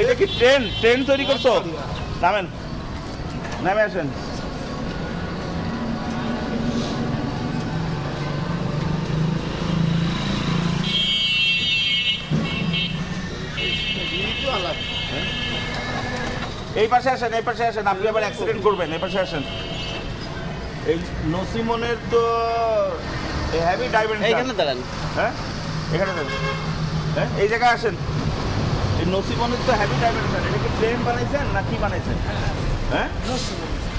এটা কি train? Train তৈরি করছ? নামেন। নামে আসেন। এই পাশে আসেন এই পাশে আসেন আপনি আবার অ্যাক্সিডেন্ট করবেন এই পাশে আসেন। এই নসিমনের তো হ্যাভি ডাইমেনশন এইখানে দাঁড়ান। হ্যাঁ? এখানে দেন হ্যাঁ? এই জায়গায় আসেন। এই নসিমনের তো হ্যাভি ডাইমেনশন এটা কি প্লেন বানাইছেন না কি বানাইছেন? হ্যাঁ?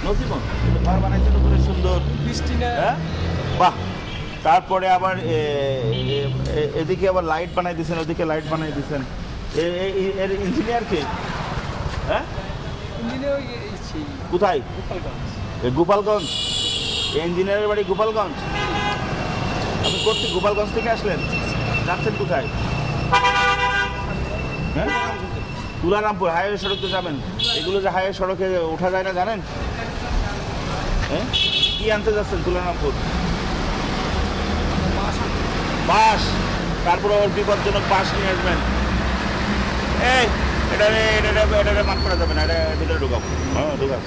নসিমন এটা ঘর বানাইছেন উপরে সুন্দর। হ্যাঁ? বাহ! তারপরে আবার এদিকে আবার লাইট বানাই দিয়েছেন ওদিকে লাইট বানাই দিয়েছেন এর ইঞ্জিনিয়ার কে? হ্যাঁ? কোথায়? গোপালগঞ্জ। ইঞ্জিনিয়ারের বাড়ি গোপালগঞ্জ? আপনি করতে গোপালগঞ্জ থেকে আসলেন? যাচ্ছেন কোথায়? হ্যাঁ? তুলারামপুর হাইওয়ে সড়ক তো যাবেন। এগুলো যে হাইওয়ে সড়কে ওঠা যায় না জানেন? হ্যাঁ? কি আনতে যাচ্ছেন তুলারামপুর? বাস তারপর আবার বিপজ্জনক বাস নিয়ে আসবেন। এই এটা এটা মাফ করা যাবে না এটা ভিতরে ঢুকাও হ্যাঁ ঢুকাও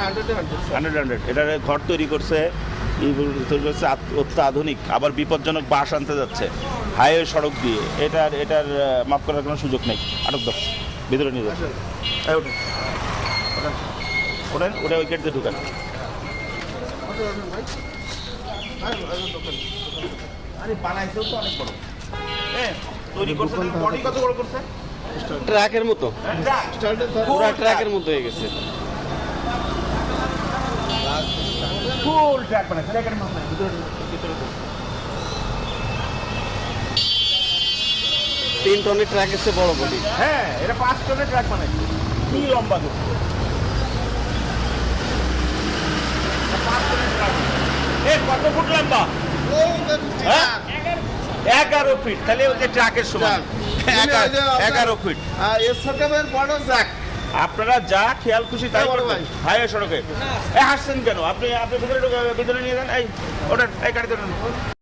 হান্ড্রেড হান্ড্রেড এটা ঘর তৈরি করছে তৈরি করছে অত্যাধুনিক আবার বিপজ্জনক বাস আনতে যাচ্ছে। হাইওয়ে সড়ক দিয়ে। এটার এটার মাফ করার কোনো সুযোগ নেই। আটক দাও। ভিতরে নিয়ে যাচ্ছে ওটা ওই গেট দিয়ে ঢুকান। আরে বানাইছেও তো অনেক বড়। এ তৈরি করছে বডি কত বড় করছে? ট্রাকের মতো। পুরো ট্রাকের মতো হয়ে গেছে। ফুল ভিতরে ঢুক। তিন টনের ট্রাক এসে বড় বডি হ্যাঁ এটা পাঁচ টনের ট্রাক মানে। কি লম্বা করছে কত ফুট লম্বা? হ্যাঁ? এগারো ফিট। তাহলে ওই যে ট্রাকের সমান। এগারো- বড় ফিট আপনারা যা খেয়াল খুশি তাই করবেন। ভাই। হাইওয়ে সড়কে। হাসছেন কেন? আপনি আপনি ভিতরে ভিতরে নিয়ে যান। এই ওটা এই গাড়ি ওঠেন।